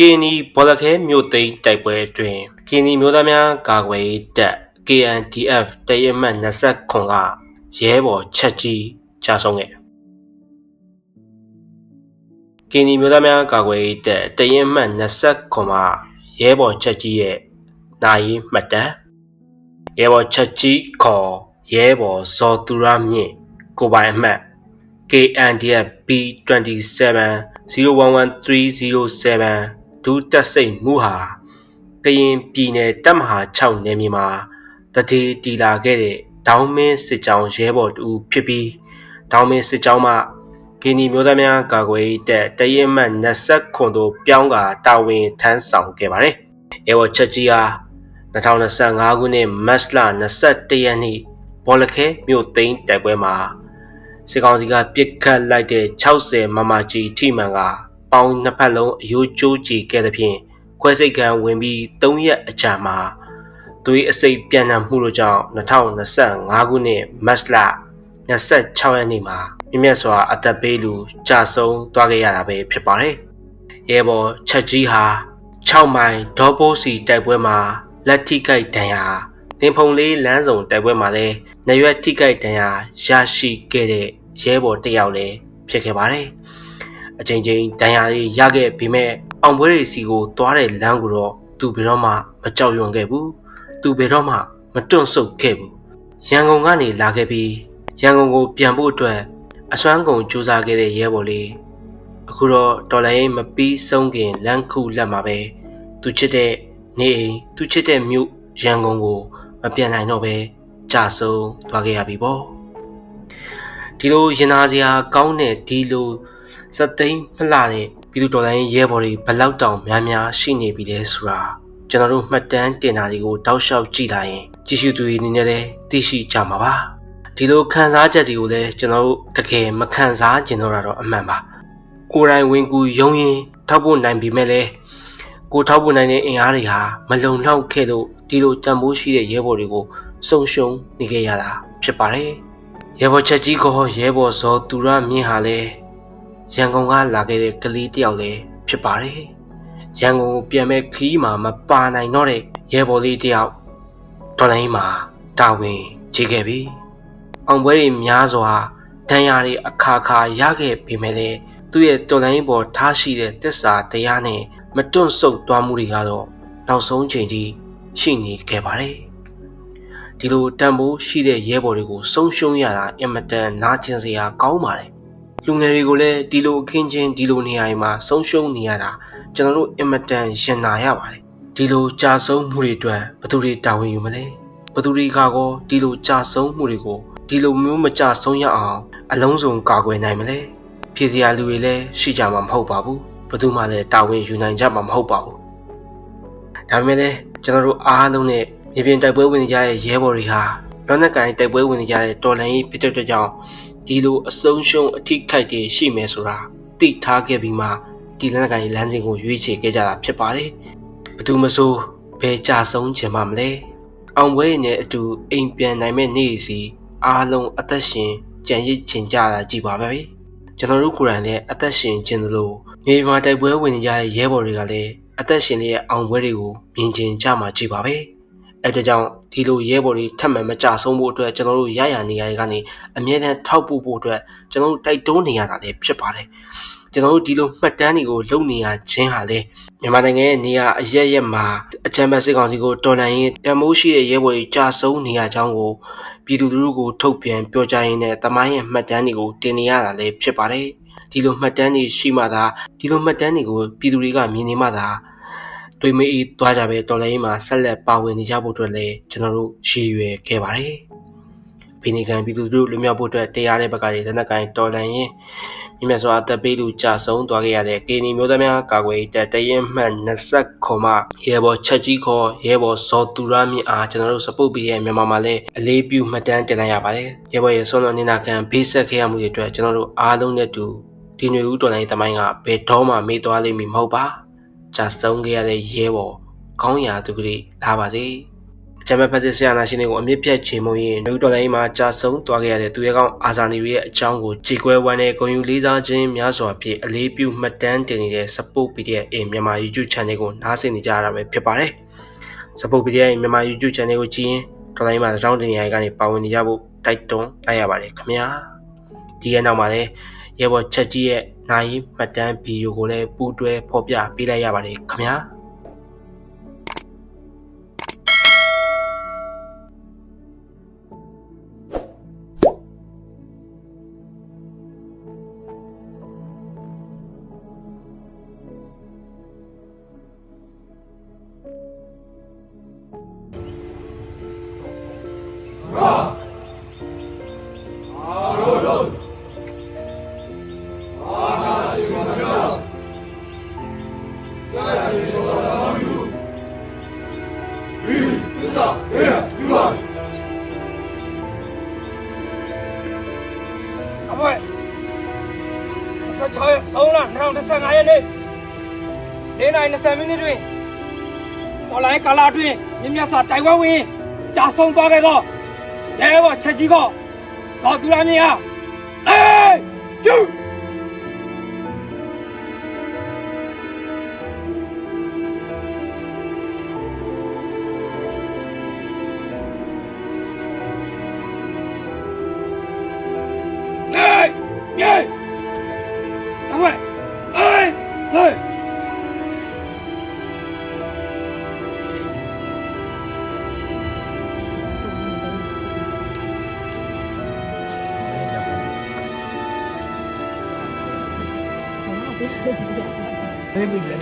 ကင်းနီဘောလခဲမြို့သိမ်းတိုက်ပွဲတွင်ကင်းနီမျိုးသားများကာကွယ်ရေးတပ် KNDF တရဲမှတ်29ကရဲဘော်ချက်ကြီးကြာဆုံးခဲ့ကင်းနီမျိုးသားများကာကွယ်ရေးတပ်တရဲမှတ်29မှာရဲဘော်ချက်ကြီးရဲ့နိုင်မှတ်တမ်းရဲဘော်ချက်ကြီးခေါ်ရဲဘော်ဇော်သူရမြင့်ကိုပိုင်အမှတ် KNDF B27 011307 ဒုတက်စိတ်မှုဟာကရင်ပြည်နယ်တပ်မဟာ6နယ်မြေမှာတတိတီလာခဲ့တဲ့ဒေါင်းမင်းစစ်ကြောင်းရဲဘော်တူဖြစ်ပြီးဒေါင်းမင်းစစ်ကြောင်းမှကင်းဒီမျိုးသားများကာကွယ်ရေးတပ်တရင်မှတ်20ခွန်တို့ပြောင်းကာတာဝန်ထမ်းဆောင်ခဲ့ပါတယ်။ရဲဘော်ချက်ကြီးဟာ2025ခုနှစ်မတ်လ21ရက်နေ့ဘောလခဲမြို့သိမ်းတိုက်ပွဲမှာစစ်ကောင်စီကပစ်ခတ်လိုက်တဲ့60မမကြီးထိမှန်က ပေါင်းနှစ်ဖက်လုံးအယိုးကျိုးကြည်ခဲ့သဖြင့်ခွဲစိတ်ကံဝင်ပြီး3ရက်အကြာမှာသွေးအစိပ်ပြန်နှံမှုတို့ကြောင့်2025ခုနှစ်မတ်လ26ရက်နေ့မှာမြင့်မြတ်စွာအသက်ပေးလူကြာဆုံးသွားခဲ့ရတာပဲဖြစ်ပါတယ်။ရဲဘော်ချက်ကြီးဟာ6မိုင်ဒေါပိုးစီတိုက်ပွဲမှာလက်ထိကိုက်ဒဏ်ရာတင်ဖုံလေးလမ်းဆောင်တိုက်ပွဲမှာလည်းနရွက်ထိကိုက်ဒဏ်ရာရရှိခဲ့တဲ့ရဲဘော်တစ်ယောက်လည်းဖြစ်ခဲ့ပါတယ်။ အချိန်ချင်းဒဏ်ရာလေးရခဲ့ပြီးမဲ့အောင်ပွဲတွေစီကိုသွားတဲ့လမ်းကိုတော့သူဘယ်တော့မှမကြောက်ရွံ့ခဲ့ဘူး။သူဘယ်တော့မှမတွန့်ဆုတ်ခဲ့ဘူး။ရန်ကုန်ကနေလာခဲ့ပြီးရန်ကုန်ကိုပြန်ဖို့အတွက်အစွမ်းကုန်ကြိုးစားခဲ့တဲ့ရဲဘော်လေးအခုတော့တော်လိုင်းမပြီးဆုံးခင်လမ်းခုလက်မှာပဲသူချစ်တဲ့နေအိမ်သူချစ်တဲ့မြို့ရန်ကုန်ကိုမပြန်နိုင်တော့ပဲကြာဆုံးသွားခဲ့ရပြီပေါ့ဒီလိုရင်နာစရာကောင်းတဲ့ဒီလို စသိမ်းမလှတဲ့ပြည်သူတော်လှန်ရေးရဲဘော်တွေဘလောက်တောင်များများရှိနေပြီလဲဆိုတာကျွန်တော်တို့မှတ်တမ်းတင်တာတွေကိုတောက်လျှောက်ကြည့်လာရင်ကြည့်ရှုသူတွေအနေနဲ့လည်းသိရှိကြမှာပါဒီလိုခံစားချက်တွေကိုလည်းကျွန်တော်တို့တကယ်မခံစားကျင်တော့တာတော့အမှန်ပါကိုယ်တိုင်ဝင်ကူယုံရင်ထောက်ဖို့နိုင်ပြီမဲ့လဲကိုထောက်ဖို့နိုင်တဲ့အင်အားတွေဟာမလုံလောက်ခဲ့လို့ဒီလိုတန်ဖိုးရှိတဲ့ရဲဘော်တွေကိုစုံရှုံနေခဲ့ရတာဖြစ်ပါတယ်ရဲဘော်ချက်ကြီးကရဲဘော်ဇော်သူရမြင့်ဟာလည်း ရန်ကုန်ကလာခဲ့တဲ့ကလေးတယောက်လည်းဖြစ်ပါတယ်ရန်ကုန်ကိုပြန်မဲ့ခီးမှာမပါနိုင်တော့တဲ့ရဲဘော်လေးတယောက်ဒေါ်လိုင်းမှာတာဝန်ခြေခဲ့ပြီအောင်ပွဲတွေများစွာဒဏ်ရာတွေအခါခါရခဲ့ပေမဲ့လည်းသူ့ရဲ့တော်လိုင်းပေါ်ထားရှိတဲ့တစ္ဆာတရားနဲ့မတွန့်ဆုတ်သွားမှုတွေကတော့နောက်ဆုံးချိန်ထိရှိနေခဲ့ပါတယ်ဒီလိုတန်ဖိုးရှိတဲ့ရဲဘော်တွေကိုဆုံးရှုံးရတာအင်မတန်နာကျင်စရာကောင်းပါတယ် လူငယ်တွေကိုလည်းဒီလိုအခင်းချင်းဒီလိုနေရာတွေမှာဆုံးရှုံးနေရတာကျွန်တော်တို့အင်မတန်ရင်နာရပါတယ်ဒီလိုကြာဆုံးမှုတွေအတွက်ဘယ်သူတွေတာဝန်ယူမလဲဘယ်သူတွေကကောဒီလိုကြာဆုံးမှုတွေကိုဒီလိုမျိုးမကြာဆုံးရအောင်အလုံးစုံကာကွယ်နိုင်မလဲဖြည့်စရာလူတွေလည်းရှိကြမှာမဟုတ်ပါဘူးဘယ်သူမှလည်းတာဝန်ယူနိုင်ကြမှာမဟုတ်ပါဘူးဒါပေမဲ့လည်းကျွန်တော်တို့အားလုံးနဲ့မြေပြင်တိုက်ပွဲဝင်နေကြတဲ့ရဲဘော်တွေဟာလက်နက်ကိုင်တိုက်ပွဲဝင်နေကြတဲ့တော်လှန်ရေးဖြစ်တဲ့ကြောင့် ဒီလိုအဆုံးရှုံးအထိခိုက်တွေရှိမယ်ဆိုတာသိထားခဲ့ပြီးမှဒီလက်နက်ကိုင်လမ်းစဉ်ကိုရွေးချယ်ခဲ့ကြတာဖြစ်ပါတယ်ဘသူမဆိုဘယ်ကြဆုံးချင်မှမလဲအောင်ပွဲနဲ့အတူအိမ်ပြန်နိုင်မဲ့နေ့စီအားလုံးအသက်ရှင်ကြံရစ်ချင်ကြတာကြည်ပါပဲကျွန်တော်တို့ကိုယ်တိုင်လည်းအသက်ရှင်ခြင်းလို့မြေပြင်တိုက်ပွဲဝင်နေကြတဲ့ရဲဘော်တွေကလည်းအသက်ရှင်နေတဲ့အောင်ပွဲတွေကိုမြင်ကျင်ကြမှာကြည်ပါပဲ အဲဒါကြောင့်ဒီလိုရဲဘော်တွေထပ်မံမကြဆုံးဖို့အတွက်ကျွန်တော်တို့ရရနေရတွေကနေအမြဲတမ်းထောက်ပို့ဖို့အတွက်ကျွန်တော်တို့တိုက်တွန်းနေရတာလည်းဖြစ်ပါတယ်ကျွန်တော်တို့ဒီလိုမှတ်တမ်းတွေကိုလုပ်နေရခြင်းဟာလေမြန်မာနိုင်ငံရဲ့နေရာအရရက်မှာအချမ်းဘတ်စစ်ကောင်စီကိုတော်လှန်ရေးတမိုးရှိတဲ့ရဲဘော်တွေကြာဆုံးနေရကြောင်းကိုပြည်သူလူထုကိုထုတ်ပြန်ပြောကြားရင်းနဲ့တမိုင်းရဲ့မှတ်တမ်းတွေကိုတင်နေရတာလည်းဖြစ်ပါတယ်ဒီလိုမှတ်တမ်းတွေရှိမှသာဒီလိုမှတ်တမ်းတွေကိုပြည်သူတွေကမြင်နေမှသာ တွေးမေးအေးသွားကြပဲတော်လိုင်းမှာဆက်လက်ပါဝင်နေကြဖို့အတွက်လည်းကျွန်တော်တို့ရည်ရွယ်ခဲ့ပါတယ်။ဖိနေကန်ပြည်သူတို့လူမျိုးဖို့အတွက်တရားတဲ့ဘက်ကနေလက်နက်ကိုင်တော်လှန်ရင်မြင့်မြတ်စွာအသက်ပေးလူကြဆုံးသွားခဲ့ရတဲ့ကေနီမျိုးသားများကာကွယ်တပ်တရင်မှတ်20ခွန်မှရဲဘော်ချက်ကြီးခေါ်ရဲဘော်ဇော်သူရမြင့်အားကျွန်တော်တို့စပုတ်ပြီးရဲ့မြန်မာမှာလည်းအလေးပြုမှတ်တမ်းတင်လိုက်ရပါတယ်။ရဲဘော်ရဲ့ဆွမ်းတော်နေတာခံဖေးဆက်ခဲ့ရမှုတွေအတွက်ကျွန်တော်တို့အားလုံးနဲ့တူဒီຫນွေဦးတော်လိုင်းတမိုင်းကဘယ်တော့မှမေ့သွားလိမ့်မည်မဟုတ်ပါ။ ကြာဆုံးခဲ့ရတဲ့ရဲဘော်ကောင်းရာသူကလေးလာပါစေဂျမဖက်စစ်ဆရာနာရှင်တွေကိုအမြင့်ပြတ်ချေမှုန်းရင်လူတော်လိုင်းမှာကြာဆုံးသွားခဲ့ရတဲ့သူရဲကောင်းအာဇာနည်တွေရဲ့အကြောင်းကိုကြည်ကွဲဝမ်းနဲ့ဂုဏ်ယူလေးစားခြင်းများစွာဖြင့်အလေးပြုမှတ်တမ်းတင်နေတဲ့ Support PDF အမြန်မာ YouTube Channel ကိုနားဆင်နေကြရတာပဲဖြစ်ပါတယ်။ Support PDF ရဲ့မြန်မာ YouTube Channel ကိုကြည့်ရင်တော်လိုင်းမှာတောင်းတင်နေရကနေပါဝင်နေကြဖို့တိုက်တွန်းလိုက်ရပါတယ်ခင်ဗျာ။ဒီရဲ့နောက်မှာလည်း ရဲဘော်ချက်ကြီးရဲ့နိုင်မှတ်တမ်းဗီဒီယိုကိုလည်းပူးတွဲဖော်ပြပေးလိုက်ရပါတယ်ခင်ဗျာ။ အဖွဲ့16ရက်3လ2025ရက်နေ့၄နိုင်20မိနစ်တွင်အွန်လိုင်းကာလာတွင်မြင့်မြတ်စွာတိုင်ဝမ်ဝင်ကြာဆုံးသွားခဲ့သောရဲဘော်ချက်ကြီးကကောသူရမင်းအားအေးကျူ Hey! Hey! Come on! Hey! Hey! 对不人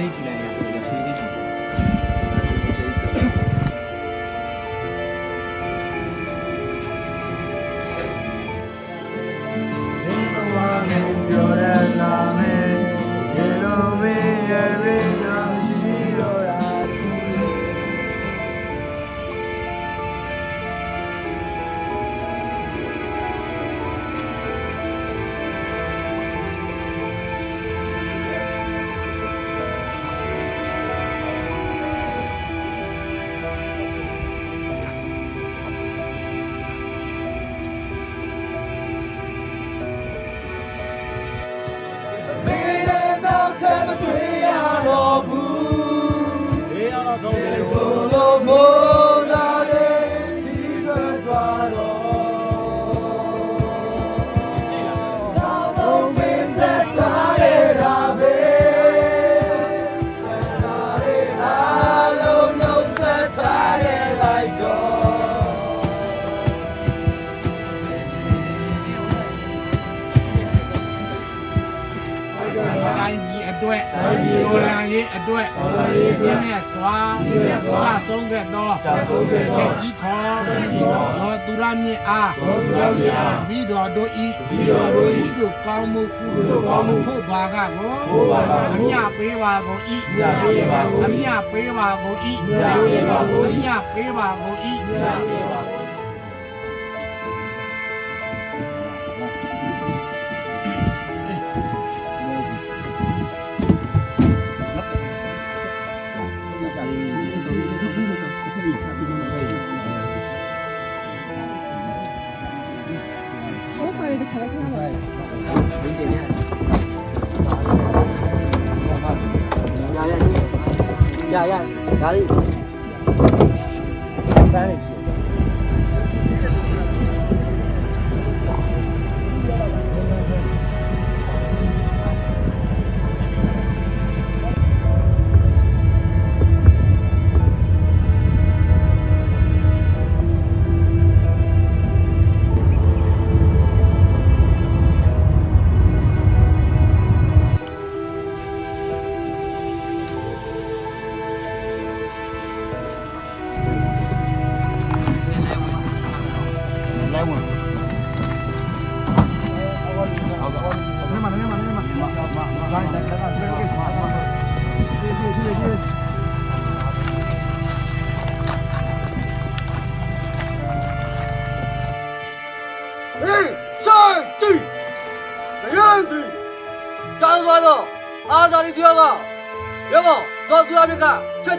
မြတ်စွာကြာဆုံးခဲ့တော့ချက်ကြီးခေါ်သောသူရမြင့်အားပြီးတော်တို့ဤပြီးတော်တို့ဤကုကောင်းမှုကုသိုလ်ကောင်းမှုဖို့ပါကကိုအမြပေးပါကုန်ဤအမြပေးပါကုန်ဤအမြပေးပါကုန်ဤ 哎，我看看，吃鸡呢？我去。 ဟေးဆိုင်တီရန်တီတောင်းသွားတော့အာသာရီပြောကရပါတော့သူအမေကချက်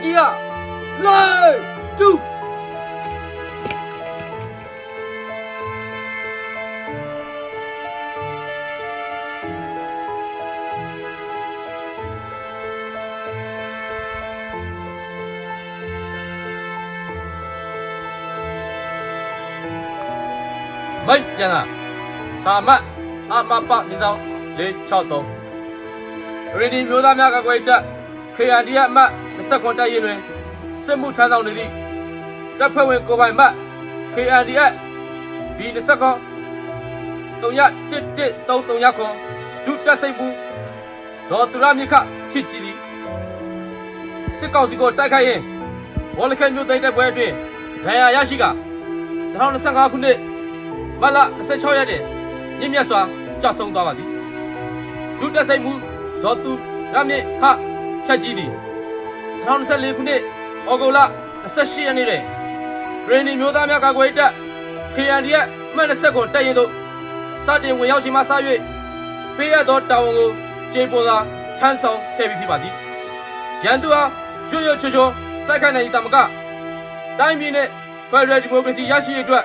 တ်ပြန်လာစာမတ်အမပနေဆောင်463ရီဒီမျိုးသားများကကွယ်တက် KND အမတ်29တက်ရင်တွင်စစ်မှုထမ်းဆောင်နေသည့်တပ်ဖွဲ့ဝင်ကိုပိုင်မတ် KND အ B29 31133ခွန်ဒုတက်စိတ်မှုဇော်သူရမြခချစ်ကြည်သည်စစ်ကောင်စီကိုတိုက်ခိုက်ရင်ဘောလခဲမြို့သိမ်းတဲ့ပွဲအတွင်းဒဏ်ရာရရှိက2025ခုနှစ် မတ်လ26ရက်တွင်မြင့်မြတ်စွာကြာဆုံးသွားပါသည်ဒုတက်စိတ်မှုဇော်သူရမြခချက်ကြည်သည်2024ခုနှစ်ဩဂုတ်လ28ရက်နေ့တွင်ဂရင်းနီမျိုးသားများကာကွယ်ရေးတပ် KND ရဲ့အမှတ်20ကိုတက်ရင်တို့စတင်ဝင်ရောက်ချိန်မှစ၍ပေးရသောတာဝန်ကိုကျေပွန်စွာထမ်းဆောင်ခဲ့ပြီးဖြစ်ပါသည်ရန်သူအားရွရွချွချွတိုက်ခိုက်နိုင်သည့်တမကတိုင်းပြည်နှင့် Federal Democracy ရရှိရေးအတွက်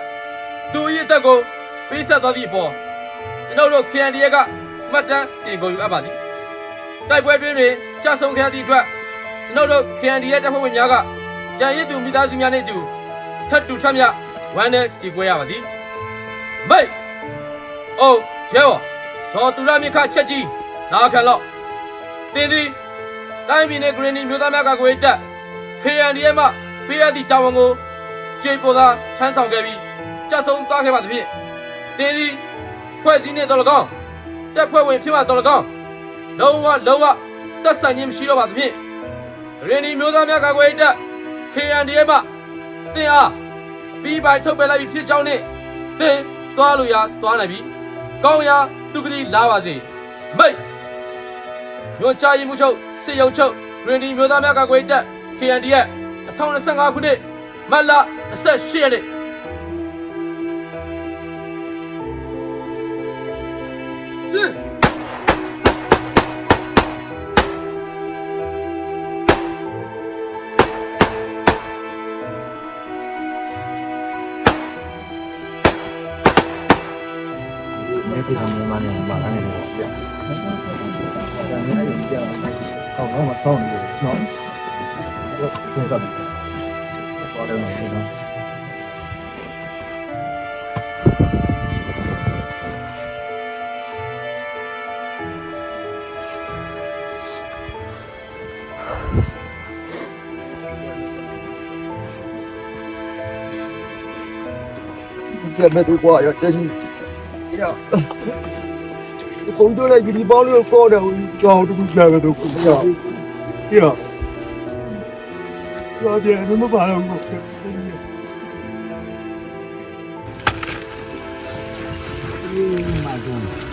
သူ၏အသက်ကိုပေးဆက်သွားသည့်အပေါ်ကျွန်တော်တို့ KND ကမှတ်တမ်းတင်ကုန်ယူအပ်ပါသည်တိုက်ပွဲတွင်တွင်ကြာဆုံးခဲ့သည့်အတွက်ကျွန်တော်တို့ KND ရဲ့တပ်ဖွဲ့ဝင်များကကြံရည်သူမိသားစုများနှင့်အတူထပ်တူထပ်မြဝမ်းနဲ့ကြေကွဲရပါသည်မိတ်အိုးရဲဘော်ဇော်သူရမြခချက်ကြီးနာခံလော့တင်းသည်တိုင်းပြည်နယ်ဂရင်းနီမျိုးသားများကကွယ်တက် KND မှပေးရသည့်တာဝန်ကိုကြေပေါ်သာထမ်းဆောင်ခဲ့ပြီး ကြတ်ဆုံးသွားခဲ့ပါသဖြင့်တင်းသည်ဖွဲ့စည်းနေတော်၎င်းတပ်ဖွဲ့ဝင်ဖြစ်မှတော်၎င်းလုံးဝလုံးဝသက်ဆိုင်ခြင်းမရှိတော့ပါသဖြင့်ဂရင်းနီမျိုးသားများကကွယ်တက် KND မှတင်းအားပြီးပိုင်ထုတ်ပယ်လိုက်ပြီးဖြစ်ကြောင်းနဲ့တင်းသွားလို့ရသွားနိုင်ပြီကောင်းရာသူကတိလာပါစေမိတ်ညွန်ချရေးမှုချုပ်စစ်ရုံချုပ်ဂရင်းနီမျိုးသားများကကွယ်တက် KND ရဲ့2025ခုနှစ်မတ်လ28ရက်နေ့ ဒီကိစ္စမြန်မာနိုင်ငံမှာအနေနဲ့ပြ။ဒါနဲ့အဲ့ဒီကြောက်။ jamais de droit. 공도 나 길이 바로 거라 저도 jamais de droit. 야. 야, 얘는 뭐 바람 거. 음, 맞아.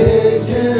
decision.